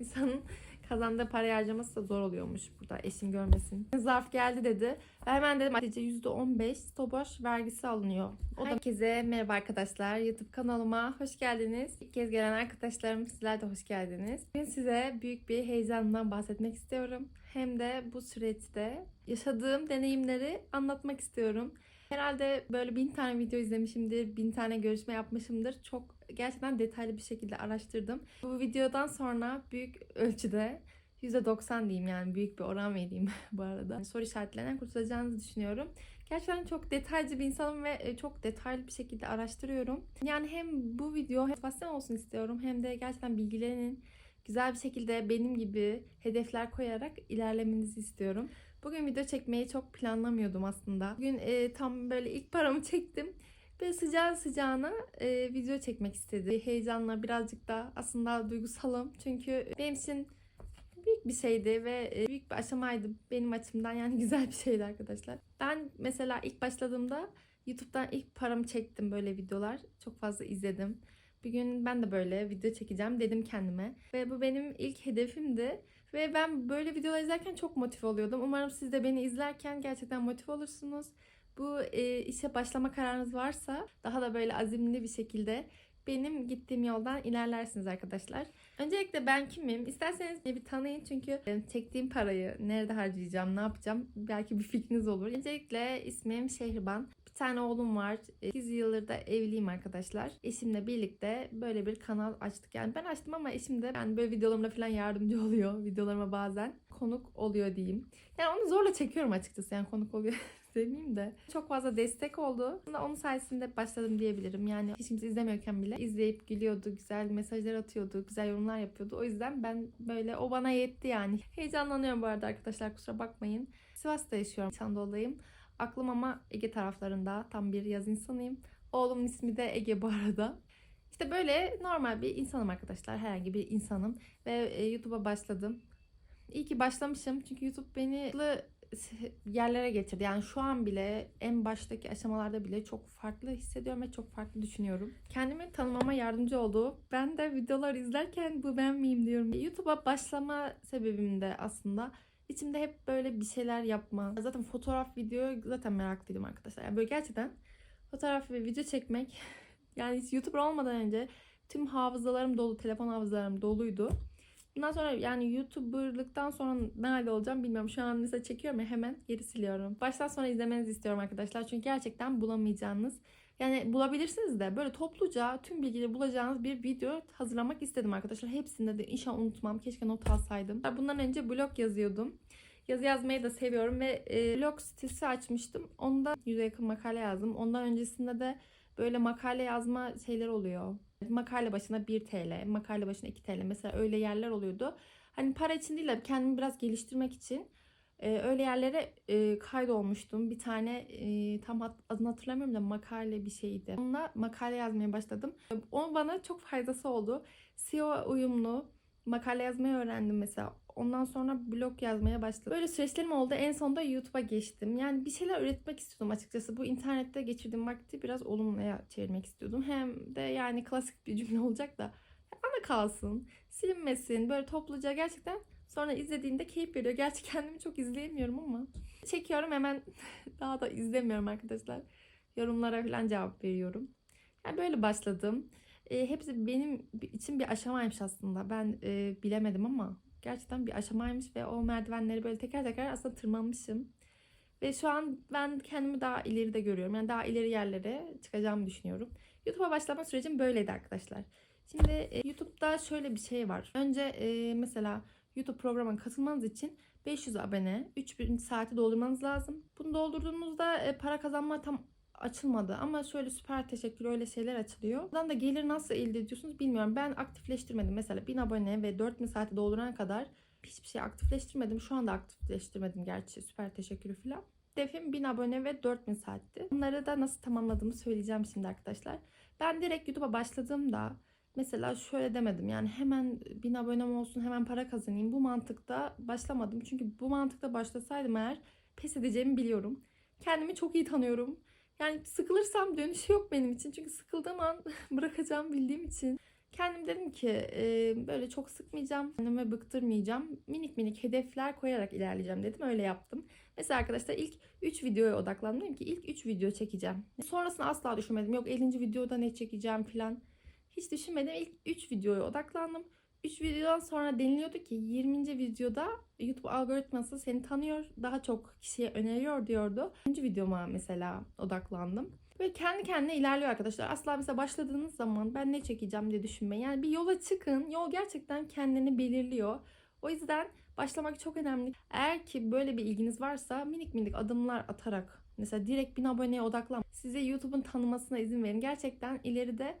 İnsanın kazandığı parayı harcaması da zor oluyormuş burada eşim görmesin. Zarf geldi dedi. Ve hemen dedim Hatice %15 stoboş vergisi alınıyor. O da Herkese merhaba arkadaşlar. YouTube kanalıma hoş geldiniz. İlk kez gelen arkadaşlarım sizler de hoş geldiniz. Bugün size büyük bir heyecandan bahsetmek istiyorum. Hem de bu süreçte yaşadığım deneyimleri anlatmak istiyorum. Herhalde böyle bin tane video izlemişimdir, bin tane görüşme yapmışımdır. Çok gerçekten detaylı bir şekilde araştırdım. Bu videodan sonra büyük ölçüde %90 diyeyim yani büyük bir oran vereyim bu arada. Soru işaretlerinden kurtulacağınızı düşünüyorum. Gerçekten çok detaycı bir insanım ve e, çok detaylı bir şekilde araştırıyorum. Yani hem bu video motivasyon olsun istiyorum hem de gerçekten bilgilerinin güzel bir şekilde benim gibi hedefler koyarak ilerlemenizi istiyorum. Bugün video çekmeyi çok planlamıyordum aslında. Bugün e, tam böyle ilk paramı çektim. Böyle sıcağı sıcağına e, video çekmek istedim. Heyecanla birazcık da aslında duygusalım. Çünkü benim için büyük bir şeydi ve e, büyük bir aşamaydı benim açımdan. Yani güzel bir şeydi arkadaşlar. Ben mesela ilk başladığımda YouTube'dan ilk paramı çektim böyle videolar. Çok fazla izledim. Bir gün ben de böyle video çekeceğim dedim kendime. Ve bu benim ilk hedefimdi. Ve ben böyle videolar izlerken çok motive oluyordum. Umarım siz de beni izlerken gerçekten motive olursunuz. Bu e, işe başlama kararınız varsa daha da böyle azimli bir şekilde benim gittiğim yoldan ilerlersiniz arkadaşlar. Öncelikle ben kimim? İsterseniz bir tanıyın çünkü çektiğim parayı nerede harcayacağım, ne yapacağım belki bir fikriniz olur. Öncelikle ismim Şehriban. Tane oğlum var. 8 yıldır da evliyim arkadaşlar. Eşimle birlikte böyle bir kanal açtık. Yani ben açtım ama eşim de yani böyle videolarımda falan yardımcı oluyor. Videolarıma bazen konuk oluyor diyeyim. Yani onu zorla çekiyorum açıkçası. Yani konuk oluyor demeyeyim de. Çok fazla destek oldu. Aslında onun sayesinde başladım diyebilirim. Yani hiç kimse izlemiyorken bile izleyip gülüyordu, güzel mesajlar atıyordu, güzel yorumlar yapıyordu. O yüzden ben böyle o bana yetti yani. Heyecanlanıyorum bu arada arkadaşlar kusura bakmayın. Sivas'ta yaşıyorum. Çandoldayım. Aklım ama Ege taraflarında. Tam bir yaz insanıyım. Oğlumun ismi de Ege bu arada. İşte böyle normal bir insanım arkadaşlar. Herhangi bir insanım. Ve e, YouTube'a başladım. İyi ki başlamışım. Çünkü YouTube beni yerlere getirdi. Yani şu an bile en baştaki aşamalarda bile çok farklı hissediyorum ve çok farklı düşünüyorum. Kendimi tanımama yardımcı oldu. Ben de videolar izlerken bu ben miyim diyorum. YouTube'a başlama sebebim de aslında içimde hep böyle bir şeyler yapma. Zaten fotoğraf, video zaten meraklıydım arkadaşlar. Yani böyle gerçekten fotoğraf ve video çekmek yani hiç YouTuber olmadan önce tüm hafızalarım dolu, telefon hafızalarım doluydu. Bundan sonra yani YouTuber'lıktan sonra ne halde olacağım bilmiyorum. Şu an mesela çekiyorum ya hemen geri siliyorum. Baştan sonra izlemenizi istiyorum arkadaşlar. Çünkü gerçekten bulamayacağınız yani bulabilirsiniz de böyle topluca tüm bilgileri bulacağınız bir video hazırlamak istedim arkadaşlar. Hepsinde de inşallah unutmam. Keşke not alsaydım. Bundan önce blog yazıyordum. Yazı yazmayı da seviyorum ve e, blog sitesi açmıştım. Onda yüze yakın makale yazdım. Ondan öncesinde de böyle makale yazma şeyler oluyor. Makale başına 1 TL, makale başına 2 TL mesela öyle yerler oluyordu. Hani para için değil de kendimi biraz geliştirmek için e, öyle yerlere e, kaydolmuştum. Bir tane e, tam hat, adını hatırlamıyorum da makale bir şeydi. Onunla makale yazmaya başladım. Onun bana çok faydası oldu. SEO uyumlu makale yazmayı öğrendim mesela. Ondan sonra blog yazmaya başladım. Böyle süreçlerim oldu. En sonunda YouTube'a geçtim. Yani bir şeyler üretmek istiyordum açıkçası. Bu internette geçirdiğim vakti biraz olumluya çevirmek istiyordum. Hem de yani klasik bir cümle olacak da ana kalsın, silinmesin. Böyle topluca gerçekten sonra izlediğinde keyif veriyor. Gerçi kendimi çok izleyemiyorum ama çekiyorum hemen daha da izlemiyorum arkadaşlar. Yorumlara falan cevap veriyorum. Yani böyle başladım. E, hepsi benim için bir aşamaymış aslında. Ben e, bilemedim ama gerçekten bir aşamaymış ve o merdivenleri böyle teker teker aslında tırmanmışım. Ve şu an ben kendimi daha ileride görüyorum. Yani daha ileri yerlere çıkacağımı düşünüyorum. YouTube'a başlama sürecim böyleydi arkadaşlar. Şimdi e, YouTube'da şöyle bir şey var. Önce e, mesela YouTube programına katılmanız için 500 abone, 3000 saati doldurmanız lazım. Bunu doldurduğunuzda e, para kazanma tam açılmadı ama şöyle süper teşekkür öyle şeyler açılıyor. Buradan da gelir nasıl elde ediyorsunuz bilmiyorum. Ben aktifleştirmedim. Mesela 1000 abone ve 4000 saati doldurana kadar hiçbir şey aktifleştirmedim. Şu anda aktifleştirmedim gerçi süper teşekkürü falan. Hedefim 1000 abone ve 4000 saatti. Bunları da nasıl tamamladığımı söyleyeceğim şimdi arkadaşlar. Ben direkt YouTube'a başladığımda mesela şöyle demedim yani hemen 1000 abonem olsun hemen para kazanayım. Bu mantıkta başlamadım. Çünkü bu mantıkta başlasaydım eğer pes edeceğimi biliyorum. Kendimi çok iyi tanıyorum. Yani sıkılırsam dönüşü yok benim için. Çünkü sıkıldığım an bırakacağım bildiğim için Kendim dedim ki e, böyle çok sıkmayacağım, kendime bıktırmayacağım. Minik minik hedefler koyarak ilerleyeceğim dedim. Öyle yaptım. Mesela arkadaşlar ilk 3 videoya odaklandım. Dedim ki ilk 3 video çekeceğim. Sonrasını asla düşünmedim. Yok 50. videoda ne çekeceğim falan. Hiç düşünmedim. İlk 3 videoya odaklandım. 3 videodan sonra deniliyordu ki 20. videoda YouTube algoritması seni tanıyor. Daha çok kişiye öneriyor diyordu. 3. videoma mesela odaklandım. Böyle kendi kendine ilerliyor arkadaşlar. Asla mesela başladığınız zaman ben ne çekeceğim diye düşünmeyin. Yani bir yola çıkın. Yol gerçekten kendini belirliyor. O yüzden başlamak çok önemli. Eğer ki böyle bir ilginiz varsa minik minik adımlar atarak mesela direkt bin aboneye odaklan. Size YouTube'un tanımasına izin verin. Gerçekten ileride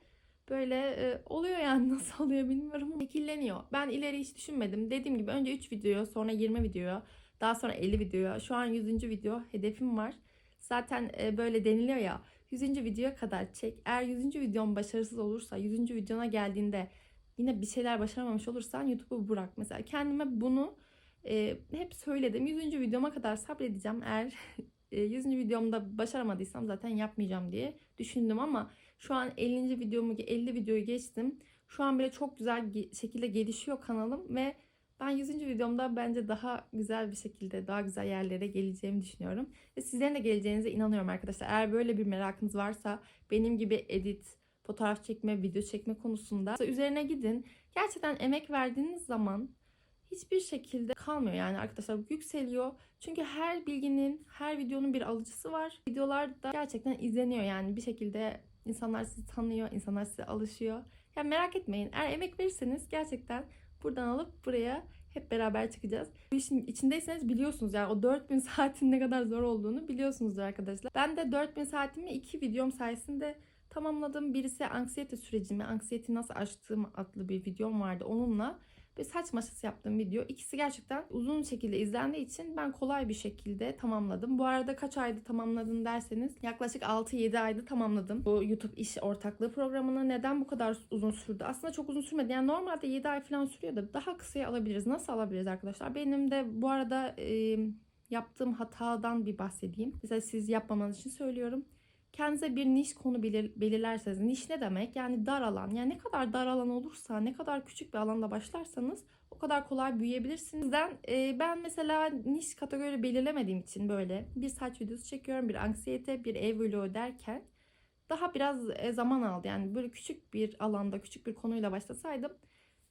böyle e, oluyor yani nasıl oluyor bilmiyorum ama şekilleniyor. Ben ileri hiç düşünmedim. Dediğim gibi önce 3 video sonra 20 video daha sonra 50 video. Şu an 100. video hedefim var. Zaten e, böyle deniliyor ya 100. videoya kadar çek. Eğer 100. videon başarısız olursa 100. videona geldiğinde yine bir şeyler başaramamış olursan YouTube'u bırak. Mesela kendime bunu e, hep söyledim. 100. videoma kadar sabredeceğim. Eğer e, 100. videomda başaramadıysam zaten yapmayacağım diye düşündüm ama şu an 50. videomu 50 videoyu geçtim. Şu an bile çok güzel şekilde gelişiyor kanalım ve ben 100. videomda bence daha güzel bir şekilde daha güzel yerlere geleceğimi düşünüyorum. Ve sizlerin de geleceğinize inanıyorum arkadaşlar. Eğer böyle bir merakınız varsa benim gibi edit, fotoğraf çekme, video çekme konusunda üzerine gidin. Gerçekten emek verdiğiniz zaman hiçbir şekilde kalmıyor yani arkadaşlar yükseliyor. Çünkü her bilginin, her videonun bir alıcısı var. Videolar da gerçekten izleniyor yani bir şekilde insanlar sizi tanıyor, insanlar size alışıyor. Yani merak etmeyin. Eğer emek verirseniz gerçekten buradan alıp buraya hep beraber çıkacağız. Bu işin içindeyseniz biliyorsunuz yani o 4000 saatin ne kadar zor olduğunu biliyorsunuzdur arkadaşlar. Ben de 4000 saatimi iki videom sayesinde tamamladım. Birisi anksiyete sürecimi, anksiyeti nasıl aştığım adlı bir videom vardı onunla. Ve saç maşası yaptığım video. İkisi gerçekten uzun şekilde izlendiği için ben kolay bir şekilde tamamladım. Bu arada kaç ayda tamamladın derseniz yaklaşık 6-7 ayda tamamladım. Bu YouTube iş ortaklığı programını neden bu kadar uzun sürdü? Aslında çok uzun sürmedi. Yani normalde 7 ay falan sürüyor da daha kısaya alabiliriz. Nasıl alabiliriz arkadaşlar? Benim de bu arada e, yaptığım hatadan bir bahsedeyim. Mesela siz yapmamanız için söylüyorum kendinize bir niş konu belir, belirlerseniz niş ne demek? Yani dar alan. Yani ne kadar dar alan olursa, ne kadar küçük bir alanda başlarsanız o kadar kolay büyüyebilirsiniz. Yüzden e, ben mesela niş kategori belirlemediğim için böyle bir saç videosu çekiyorum, bir anksiyete, bir ev vlogu derken daha biraz e, zaman aldı. Yani böyle küçük bir alanda, küçük bir konuyla başlasaydım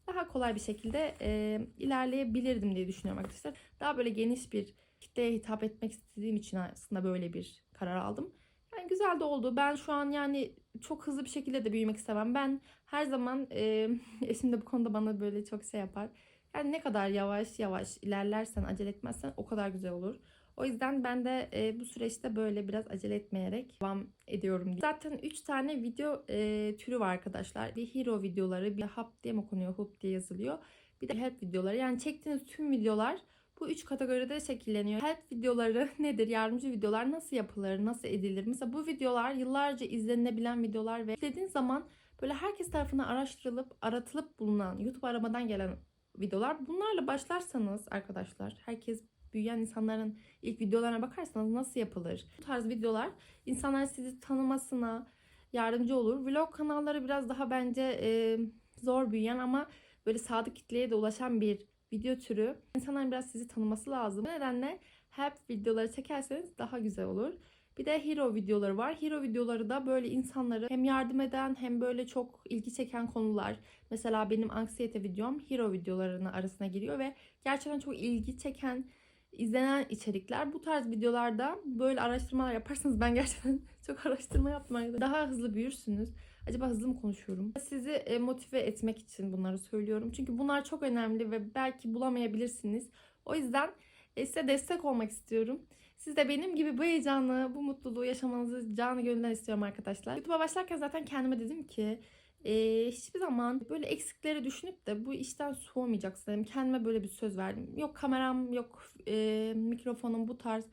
daha kolay bir şekilde e, ilerleyebilirdim diye düşünüyorum arkadaşlar. Daha böyle geniş bir kitleye hitap etmek istediğim için aslında böyle bir karar aldım. Yani güzel de oldu. Ben şu an yani çok hızlı bir şekilde de büyümek istemem. Ben her zaman e, eşim de bu konuda bana böyle çok şey yapar. Yani ne kadar yavaş yavaş ilerlersen, acele etmezsen o kadar güzel olur. O yüzden ben de e, bu süreçte böyle biraz acele etmeyerek devam ediyorum. Diye. Zaten 3 tane video e, türü var arkadaşlar. Bir hero videoları, bir hap diye mi okunuyor, hoop diye yazılıyor. Bir de help videoları. Yani çektiğiniz tüm videolar bu üç kategoride şekilleniyor. Help videoları nedir? Yardımcı videolar nasıl yapılır? Nasıl edilir? Mesela bu videolar yıllarca izlenilebilen videolar ve izlediğin zaman böyle herkes tarafından araştırılıp aratılıp bulunan YouTube aramadan gelen videolar. Bunlarla başlarsanız arkadaşlar herkes büyüyen insanların ilk videolarına bakarsanız nasıl yapılır? Bu tarz videolar insanlar sizi tanımasına yardımcı olur. Vlog kanalları biraz daha bence e, zor büyüyen ama böyle sadık kitleye de ulaşan bir video türü. İnsanların biraz sizi tanıması lazım. Bu nedenle help videoları çekerseniz daha güzel olur. Bir de hero videoları var. Hero videoları da böyle insanları hem yardım eden hem böyle çok ilgi çeken konular. Mesela benim anksiyete videom hero videolarının arasına giriyor ve gerçekten çok ilgi çeken izlenen içerikler. Bu tarz videolarda böyle araştırmalar yaparsanız ben gerçekten çok araştırma arkadaşlar. Daha hızlı büyürsünüz. Acaba hızlı mı konuşuyorum? Sizi e, motive etmek için bunları söylüyorum. Çünkü bunlar çok önemli ve belki bulamayabilirsiniz. O yüzden e, size destek olmak istiyorum. Siz de benim gibi bu heyecanı, bu mutluluğu yaşamanızı canı gönülden istiyorum arkadaşlar. YouTube'a başlarken zaten kendime dedim ki e, hiçbir zaman böyle eksikleri düşünüp de bu işten soğumayacaksın dedim. Kendime böyle bir söz verdim. Yok kameram, yok e, mikrofonum bu tarz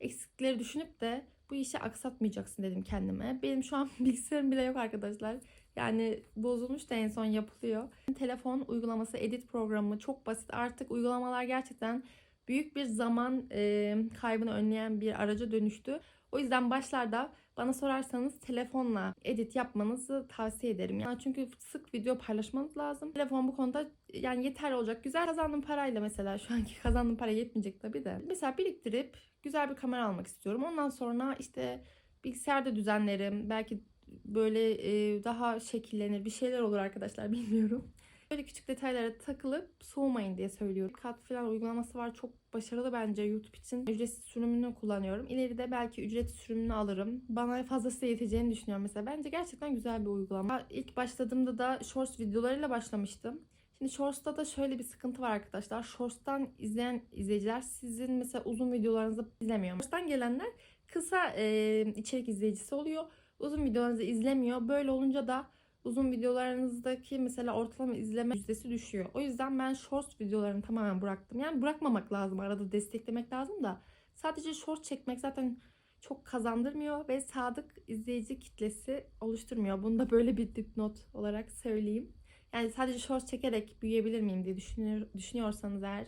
eksikleri düşünüp de bu işi aksatmayacaksın dedim kendime. Benim şu an bilgisayarım bile yok arkadaşlar. Yani bozulmuş da en son yapılıyor. Telefon uygulaması edit programı çok basit. Artık uygulamalar gerçekten büyük bir zaman e, kaybını önleyen bir araca dönüştü. O yüzden başlarda Bana sorarsanız telefonla edit yapmanızı tavsiye ederim. Yani çünkü sık video paylaşmanız lazım. Telefon bu konuda yani yeterli olacak. Güzel kazandığım parayla mesela şu anki kazandığım para yetmeyecek tabii de. Mesela biriktirip güzel bir kamera almak istiyorum. Ondan sonra işte bilgisayarda düzenlerim. Belki böyle e, daha şekillenir bir şeyler olur arkadaşlar bilmiyorum. Böyle küçük detaylara takılıp soğumayın diye söylüyorum. Kat falan uygulaması var. Çok başarılı bence YouTube için. Ücretsiz sürümünü kullanıyorum. İleride belki ücretsiz sürümünü alırım. Bana fazlası yeteceğini düşünüyorum mesela. Bence gerçekten güzel bir uygulama. İlk başladığımda da Shorts videolarıyla başlamıştım. Şimdi Shorts'ta da şöyle bir sıkıntı var arkadaşlar. Shorts'tan izleyen izleyiciler sizin mesela uzun videolarınızı izlemiyor. Shorts'tan gelenler kısa e, içerik izleyicisi oluyor. Uzun videolarınızı izlemiyor. Böyle olunca da uzun videolarınızdaki mesela ortalama izleme yüzdesi düşüyor. O yüzden ben shorts videolarını tamamen bıraktım. Yani bırakmamak lazım. Arada desteklemek lazım da. Sadece short çekmek zaten çok kazandırmıyor ve sadık izleyici kitlesi oluşturmuyor. Bunu da böyle bir dipnot olarak söyleyeyim. Yani sadece short çekerek büyüyebilir miyim diye düşünür, düşünüyorsanız eğer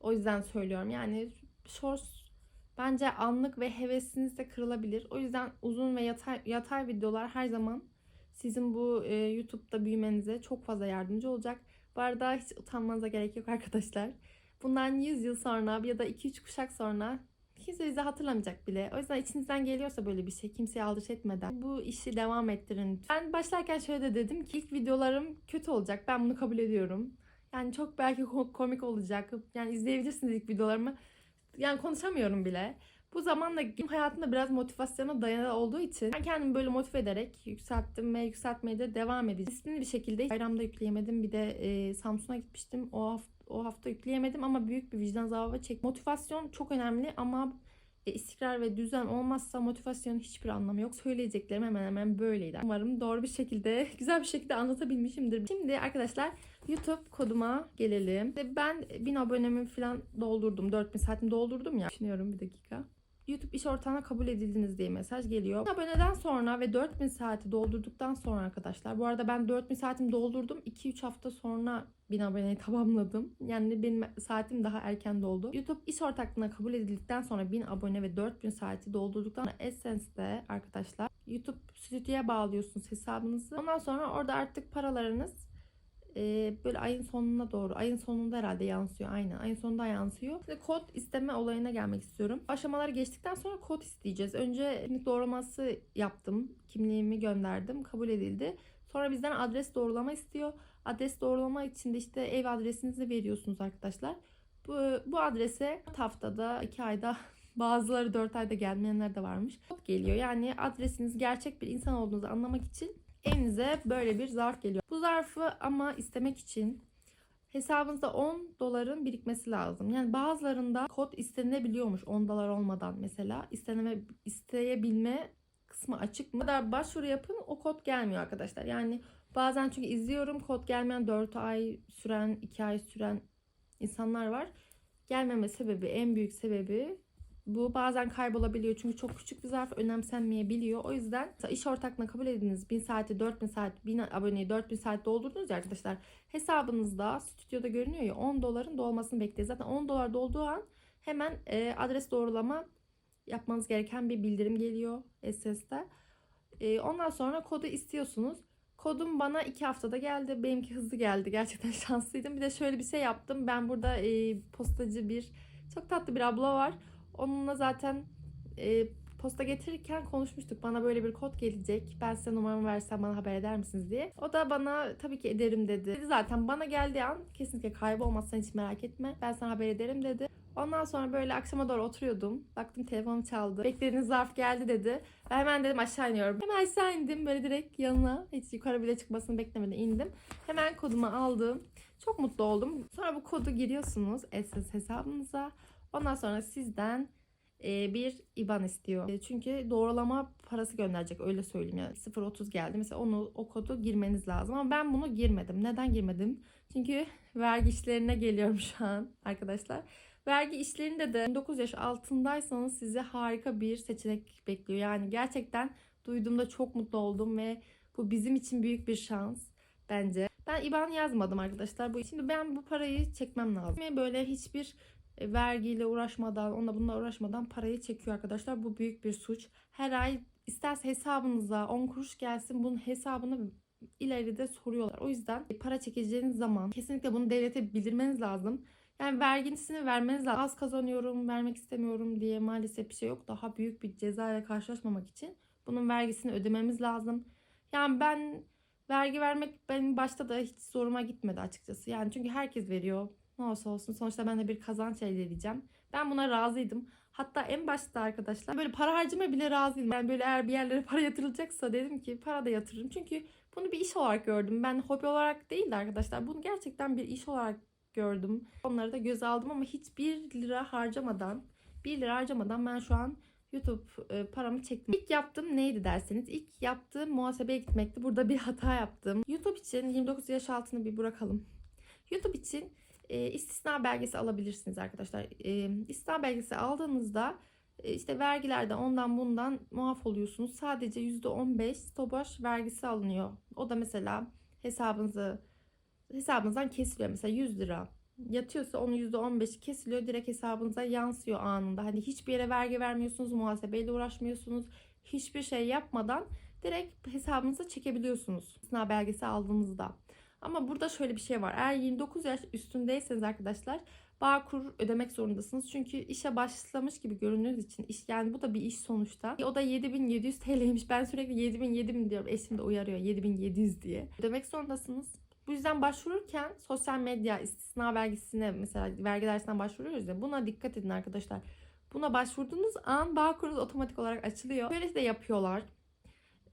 o yüzden söylüyorum. Yani shorts bence anlık ve hevesiniz de kırılabilir. O yüzden uzun ve yatay, yatay videolar her zaman sizin bu e, YouTube'da büyümenize çok fazla yardımcı olacak. Bu arada hiç utanmanıza gerek yok arkadaşlar. Bundan 100 yıl sonra ya da 2-3 kuşak sonra kimse bizi hatırlamayacak bile. O yüzden içinizden geliyorsa böyle bir şey kimseye aldırış etmeden bu işi devam ettirin. Ben başlarken şöyle de dedim ki ilk videolarım kötü olacak. Ben bunu kabul ediyorum. Yani çok belki komik olacak. Yani izleyebilirsiniz ilk videolarımı. Yani konuşamıyorum bile. Bu zamanla hayatımda biraz motivasyona dayalı olduğu için ben kendimi böyle motive ederek yükselttim ve yükseltmeye de devam edeceğim. Disiplini bir şekilde bayramda yükleyemedim. Bir de e, Samsun'a gitmiştim. O hafta, o hafta yükleyemedim ama büyük bir vicdan azabı çek. Motivasyon çok önemli ama e, istikrar ve düzen olmazsa motivasyonun hiçbir anlamı yok. Söyleyeceklerim hemen hemen böyleydi. Umarım doğru bir şekilde, güzel bir şekilde anlatabilmişimdir. Şimdi arkadaşlar YouTube koduma gelelim. Ben 1000 abonemi falan doldurdum. 4000 saatimi doldurdum ya. Düşünüyorum bir dakika. YouTube iş ortağına kabul edildiniz diye mesaj geliyor. Aboneden sonra ve 4000 saati doldurduktan sonra arkadaşlar. Bu arada ben 4000 saatimi doldurdum. 2-3 hafta sonra 1000 aboneyi tamamladım. Yani benim saatim daha erken doldu. YouTube iş ortaklığına kabul edildikten sonra 1000 abone ve 4000 saati doldurduktan sonra Essence'de arkadaşlar YouTube stüdyoya bağlıyorsunuz hesabınızı. Ondan sonra orada artık paralarınız e, böyle ayın sonuna doğru ayın sonunda herhalde yansıyor aynen ayın sonunda yansıyor. Şimdi kod isteme olayına gelmek istiyorum. Aşamaları geçtikten sonra kod isteyeceğiz. Önce kimlik doğrulaması yaptım. Kimliğimi gönderdim. Kabul edildi. Sonra bizden adres doğrulama istiyor. Adres doğrulama için de işte ev adresinizi veriyorsunuz arkadaşlar. Bu, bu adrese haftada 2 ayda bazıları 4 ayda gelmeyenler de varmış. Kod geliyor. Yani adresiniz gerçek bir insan olduğunuzu anlamak için evinize böyle bir zarf geliyor. Bu zarfı ama istemek için hesabınızda 10 doların birikmesi lazım. Yani bazılarında kod istenebiliyormuş 10 dolar olmadan mesela. İsteneme, isteyebilme kısmı açık mı? kadar başvuru yapın o kod gelmiyor arkadaşlar. Yani bazen çünkü izliyorum kod gelmeyen 4 ay süren 2 ay süren insanlar var. Gelmeme sebebi en büyük sebebi bu bazen kaybolabiliyor çünkü çok küçük bir zarf önemsenmeyebiliyor. O yüzden iş ortaklığına kabul ediniz 1000 saati 4000 saat 1000 aboneyi 4000 saat doldurdunuz ya arkadaşlar. Hesabınızda stüdyoda görünüyor ya 10 doların dolmasını bekleyin. Zaten 10 dolar dolduğu an hemen e, adres doğrulama yapmanız gereken bir bildirim geliyor SS'de. E, ondan sonra kodu istiyorsunuz. Kodum bana 2 haftada geldi. Benimki hızlı geldi. Gerçekten şanslıydım. Bir de şöyle bir şey yaptım. Ben burada e, postacı bir çok tatlı bir abla var. Onunla zaten e, posta getirirken konuşmuştuk. Bana böyle bir kod gelecek. Ben size numaramı versem bana haber eder misiniz diye. O da bana tabii ki ederim dedi. Dedi zaten bana geldiği an kesinlikle kaybolmazsan hiç merak etme. Ben sana haber ederim dedi. Ondan sonra böyle akşama doğru oturuyordum. Baktım telefonum çaldı. Beklediğiniz zarf geldi dedi. Ben hemen dedim aşağı iniyorum. Hemen aşağı indim böyle direkt yanına. Hiç yukarı bile çıkmasını beklemeden indim. Hemen kodumu aldım. Çok mutlu oldum. Sonra bu kodu giriyorsunuz SS hesabınıza. Ondan sonra sizden e, bir IBAN istiyor. E, çünkü doğrulama parası gönderecek öyle söyleyeyim yani 0.30 geldi. Mesela onu o kodu girmeniz lazım ama ben bunu girmedim. Neden girmedim? Çünkü vergi işlerine geliyorum şu an arkadaşlar. Vergi işlerinde de 9 yaş altındaysanız size harika bir seçenek bekliyor. Yani gerçekten duyduğumda çok mutlu oldum ve bu bizim için büyük bir şans bence. Ben IBAN yazmadım arkadaşlar. Bu şimdi ben bu parayı çekmem lazım. Böyle hiçbir vergiyle uğraşmadan, onunla bununla uğraşmadan parayı çekiyor arkadaşlar. Bu büyük bir suç. Her ay isterse hesabınıza 10 kuruş gelsin bunun hesabını ileride soruyorlar. O yüzden para çekeceğiniz zaman kesinlikle bunu devlete bildirmeniz lazım. Yani vergisini vermeniz lazım. Az kazanıyorum, vermek istemiyorum diye maalesef bir şey yok. Daha büyük bir ceza ile karşılaşmamak için bunun vergisini ödememiz lazım. Yani ben vergi vermek benim başta da hiç zoruma gitmedi açıkçası. Yani çünkü herkes veriyor. Ne olursa olsun sonuçta ben de bir kazanç elde edeceğim. Ben buna razıydım. Hatta en başta arkadaşlar böyle para harcamaya bile razıydım. Yani böyle eğer bir yerlere para yatırılacaksa dedim ki para da yatırırım. Çünkü bunu bir iş olarak gördüm. Ben hobi olarak değil de arkadaşlar bunu gerçekten bir iş olarak gördüm. Onları da göze aldım ama hiçbir lira harcamadan, bir lira harcamadan ben şu an YouTube e, paramı çektim. İlk yaptığım neydi derseniz ilk yaptığım muhasebeye gitmekti. Burada bir hata yaptım. YouTube için 29 yaş altını bir bırakalım. YouTube için e, istisna belgesi alabilirsiniz arkadaşlar. E, istisna belgesi aldığınızda e, işte vergilerde ondan bundan muaf oluyorsunuz. Sadece %15 stobaş vergisi alınıyor. O da mesela hesabınızı hesabınızdan kesiliyor. Mesela 100 lira yatıyorsa onun %15'i kesiliyor. Direkt hesabınıza yansıyor anında. Hani hiçbir yere vergi vermiyorsunuz, muhasebeyle uğraşmıyorsunuz. Hiçbir şey yapmadan direkt hesabınıza çekebiliyorsunuz. Sınav belgesi aldığınızda. Ama burada şöyle bir şey var. Eğer 29 yaş üstündeyseniz arkadaşlar Bağkur ödemek zorundasınız. Çünkü işe başlamış gibi göründüğünüz için iş yani bu da bir iş sonuçta. O da 7700 TL'ymiş. Ben sürekli 7000 7000 diyorum. Eşim de uyarıyor 7700 diye. Ödemek zorundasınız. Bu yüzden başvururken sosyal medya istisna belgesine mesela vergi dersinden başvuruyoruz ya buna dikkat edin arkadaşlar. Buna başvurduğunuz an Bağkur'unuz otomatik olarak açılıyor. Böyle de yapıyorlar.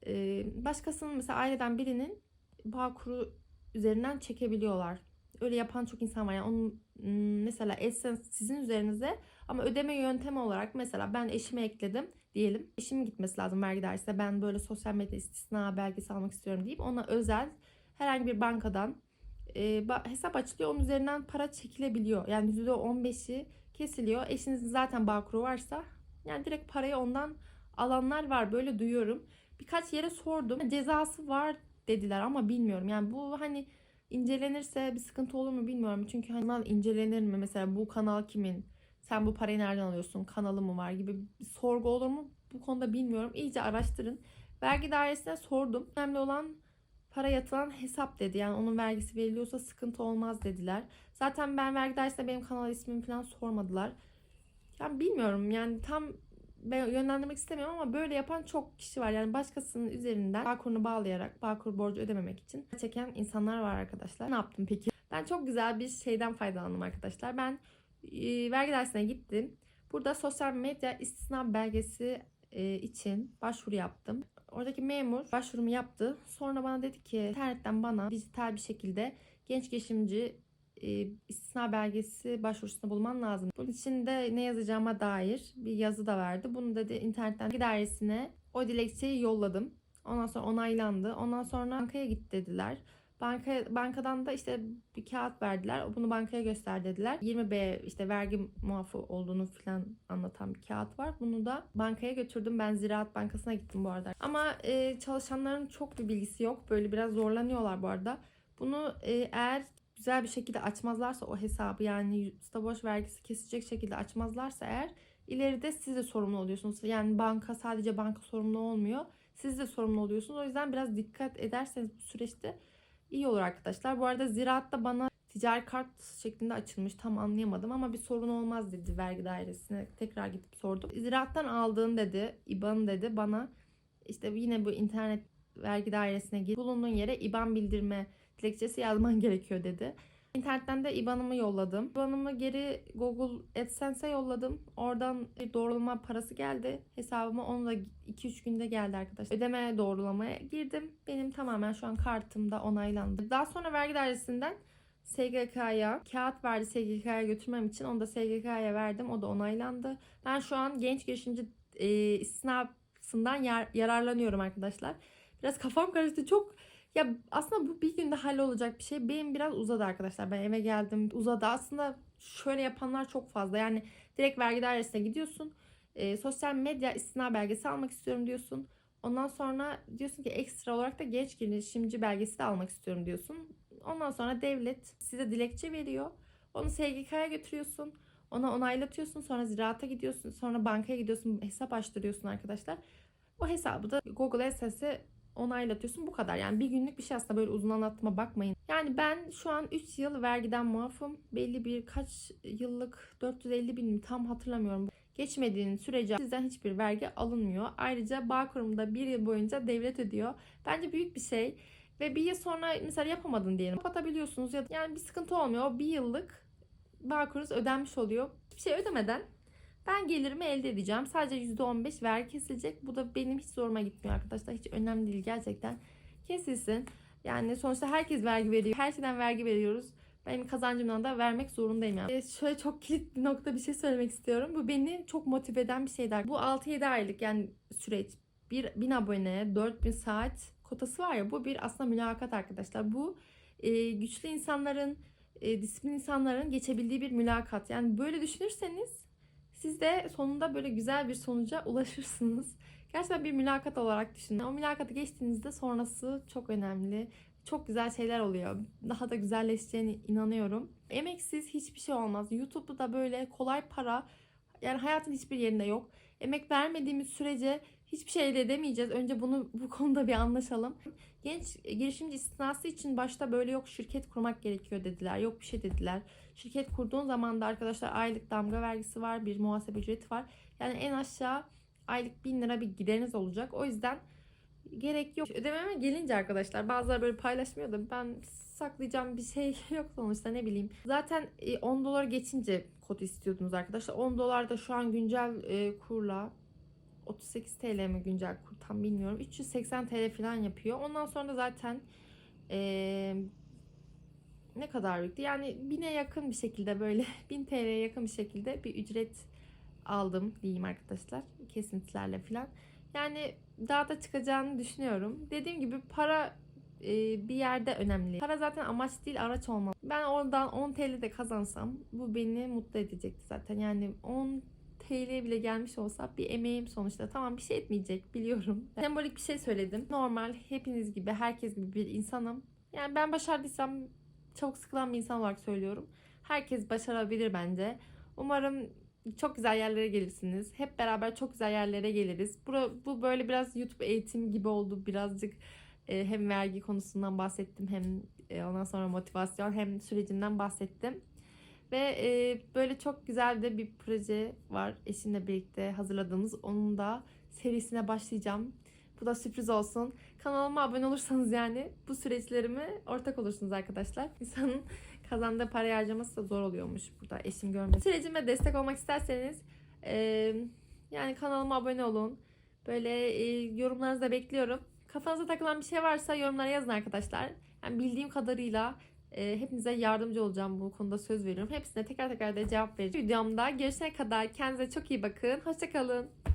Ee, başkasının mesela aileden birinin Bağkur'u üzerinden çekebiliyorlar. Öyle yapan çok insan var. Yani onun hmm, mesela Essence sizin üzerinize ama ödeme yöntemi olarak mesela ben eşime ekledim diyelim. Eşimin gitmesi lazım vergi dairesine. Ben böyle sosyal medya istisna belgesi almak istiyorum deyip ona özel herhangi bir bankadan e, hesap açılıyor. Onun üzerinden para çekilebiliyor. Yani %15'i kesiliyor. Eşinizin zaten Bağkur'u varsa yani direkt parayı ondan alanlar var. Böyle duyuyorum. Birkaç yere sordum. Cezası var dediler ama bilmiyorum. Yani bu hani incelenirse bir sıkıntı olur mu bilmiyorum. Çünkü hani incelenir mi? Mesela bu kanal kimin? Sen bu parayı nereden alıyorsun? Kanalı mı var gibi bir sorgu olur mu? Bu konuda bilmiyorum. İyice araştırın. Vergi dairesine sordum. Önemli olan para yatılan hesap dedi. Yani onun vergisi veriliyorsa sıkıntı olmaz dediler. Zaten ben vergi dairesinde benim kanal ismimi falan sormadılar. Yani bilmiyorum yani tam ben yönlendirmek istemiyorum ama böyle yapan çok kişi var. Yani başkasının üzerinden Bağkur'unu bağlayarak Bağkur borcu ödememek için çeken insanlar var arkadaşlar. Ne yaptım peki? Ben çok güzel bir şeyden faydalandım arkadaşlar. Ben e, vergi dersine gittim. Burada sosyal medya istisna belgesi e, için başvuru yaptım. Oradaki memur başvurumu yaptı. Sonra bana dedi ki internetten bana dijital bir şekilde genç girişimci e, istisna belgesi başvurusunda bulman lazım. Bunun için de ne yazacağıma dair bir yazı da verdi. Bunu dedi internetten dairesine o dilekçeyi yolladım. Ondan sonra onaylandı. Ondan sonra bankaya git dediler. Banka, bankadan da işte bir kağıt verdiler. Bunu bankaya göster dediler. 20B işte vergi muafı olduğunu falan anlatan bir kağıt var. Bunu da bankaya götürdüm. Ben Ziraat Bankası'na gittim bu arada. Ama e, çalışanların çok bir bilgisi yok. Böyle biraz zorlanıyorlar bu arada. Bunu e, eğer güzel bir şekilde açmazlarsa o hesabı yani staboş vergisi kesecek şekilde açmazlarsa eğer ileride siz de sorumlu oluyorsunuz. Yani banka sadece banka sorumlu olmuyor. Siz de sorumlu oluyorsunuz. O yüzden biraz dikkat ederseniz bu süreçte iyi olur arkadaşlar. Bu arada ziraatta bana ticari kart şeklinde açılmış. Tam anlayamadım ama bir sorun olmaz dedi vergi dairesine. Tekrar gidip sordum. Ziraattan aldığın dedi, IBAN dedi bana işte yine bu internet vergi dairesine gir. Bulunduğun yere IBAN bildirme dilekçesi yazman gerekiyor dedi. İnternetten de IBAN'ımı yolladım. IBAN'ımı geri Google AdSense'e yolladım. Oradan bir doğrulama parası geldi. Hesabıma onu da 2-3 günde geldi arkadaşlar. Ödeme doğrulamaya girdim. Benim tamamen şu an kartımda onaylandı. Daha sonra vergi dairesinden SGK'ya kağıt verdi SGK'ya götürmem için. Onu da SGK'ya verdim. O da onaylandı. Ben şu an genç girişimci e, istinafından yar, yararlanıyorum arkadaşlar. Biraz kafam karıştı. Çok ya aslında bu bir günde hallolacak bir şey. Benim biraz uzadı arkadaşlar. Ben eve geldim uzadı. Aslında şöyle yapanlar çok fazla. Yani direkt vergi dairesine gidiyorsun. E, sosyal medya istina belgesi almak istiyorum diyorsun. Ondan sonra diyorsun ki ekstra olarak da genç girişimci belgesi de almak istiyorum diyorsun. Ondan sonra devlet size dilekçe veriyor. Onu SGK'ya götürüyorsun. Ona onaylatıyorsun. Sonra ziraata gidiyorsun. Sonra bankaya gidiyorsun. Hesap açtırıyorsun arkadaşlar. O hesabı da Google AdSense'e onaylatıyorsun. Bu kadar. Yani bir günlük bir şey aslında böyle uzun anlatıma bakmayın. Yani ben şu an 3 yıl vergiden muafım. Belli bir kaç yıllık 450 bin tam hatırlamıyorum. Geçmediğin sürece sizden hiçbir vergi alınmıyor. Ayrıca Bağkurum'da bir yıl boyunca devlet ödüyor. Bence büyük bir şey. Ve bir yıl sonra mesela yapamadın diyelim. Kapatabiliyorsunuz ya yani bir sıkıntı olmuyor. O bir yıllık Bağkur'unuz ödenmiş oluyor. Hiçbir şey ödemeden ben gelirimi elde edeceğim. Sadece %15 vergi kesilecek. Bu da benim hiç zoruma gitmiyor arkadaşlar. Hiç önemli değil gerçekten. Kesilsin. Yani sonuçta herkes vergi veriyor. Her şeyden vergi veriyoruz. Benim kazancımdan da vermek zorundayım yani. Ee, şöyle çok kilit bir nokta bir şey söylemek istiyorum. Bu beni çok motive eden bir şeyler. Bu 6-7 aylık yani süreç. Bir 1000 aboneye 4000 saat kotası var ya bu bir aslında mülakat arkadaşlar. Bu e, güçlü insanların, e, disiplin insanların geçebildiği bir mülakat. Yani böyle düşünürseniz siz de sonunda böyle güzel bir sonuca ulaşırsınız. Gerçekten bir mülakat olarak düşünün. O mülakatı geçtiğinizde sonrası çok önemli. Çok güzel şeyler oluyor. Daha da güzelleşeceğine inanıyorum. Emeksiz hiçbir şey olmaz. YouTube'da böyle kolay para yani hayatın hiçbir yerinde yok. Emek vermediğimiz sürece hiçbir şey elde edemeyeceğiz. Önce bunu bu konuda bir anlaşalım. Genç girişimci istisnası için başta böyle yok şirket kurmak gerekiyor dediler. Yok bir şey dediler. Şirket kurduğun zaman da arkadaşlar aylık damga vergisi var. Bir muhasebe ücreti var. Yani en aşağı aylık 1000 lira bir gideriniz olacak. O yüzden gerek yok. Ödememe gelince arkadaşlar bazıları böyle paylaşmıyor da ben saklayacağım bir şey yok sonuçta ne bileyim. Zaten e, 10 dolar geçince kod istiyordunuz arkadaşlar. 10 dolar da şu an güncel e, kurla 38 TL mi güncel kur tam bilmiyorum. 380 TL falan yapıyor. Ondan sonra da zaten e, ne kadar büyüktü? Yani 1000'e yakın bir şekilde böyle 1000 TL'ye yakın bir şekilde bir ücret aldım diyeyim arkadaşlar. Kesintilerle falan. Yani daha da çıkacağını düşünüyorum. Dediğim gibi para e, bir yerde önemli. Para zaten amaç değil araç olmalı. Ben oradan 10 TL de kazansam bu beni mutlu edecekti zaten. Yani 10 TL bile gelmiş olsa bir emeğim sonuçta. Tamam bir şey etmeyecek biliyorum. Sembolik bir şey söyledim. Normal hepiniz gibi herkes gibi bir insanım. Yani ben başardıysam çok sıkılan bir insan olarak söylüyorum. Herkes başarabilir bence. Umarım çok güzel yerlere gelirsiniz. Hep beraber çok güzel yerlere geliriz. Bu böyle biraz YouTube eğitim gibi oldu. Birazcık e, hem vergi konusundan bahsettim hem e, ondan sonra motivasyon hem sürecinden bahsettim. Ve e, böyle çok güzel de bir proje var eşimle birlikte hazırladığımız. Onun da serisine başlayacağım. Bu da sürpriz olsun. Kanalıma abone olursanız yani bu süreçlerime ortak olursunuz arkadaşlar. İnsanın kazandığı parayı harcaması da zor oluyormuş burada eşim görmesi. Sürecime destek olmak isterseniz e, yani kanalıma abone olun. Böyle e, yorumlarınızı da bekliyorum. Kafanıza takılan bir şey varsa yorumlara yazın arkadaşlar. Yani bildiğim kadarıyla e, hepinize yardımcı olacağım bu konuda söz veriyorum. Hepsine tekrar tekrar da cevap vereceğim. Videomda görüşene kadar kendinize çok iyi bakın. Hoşçakalın.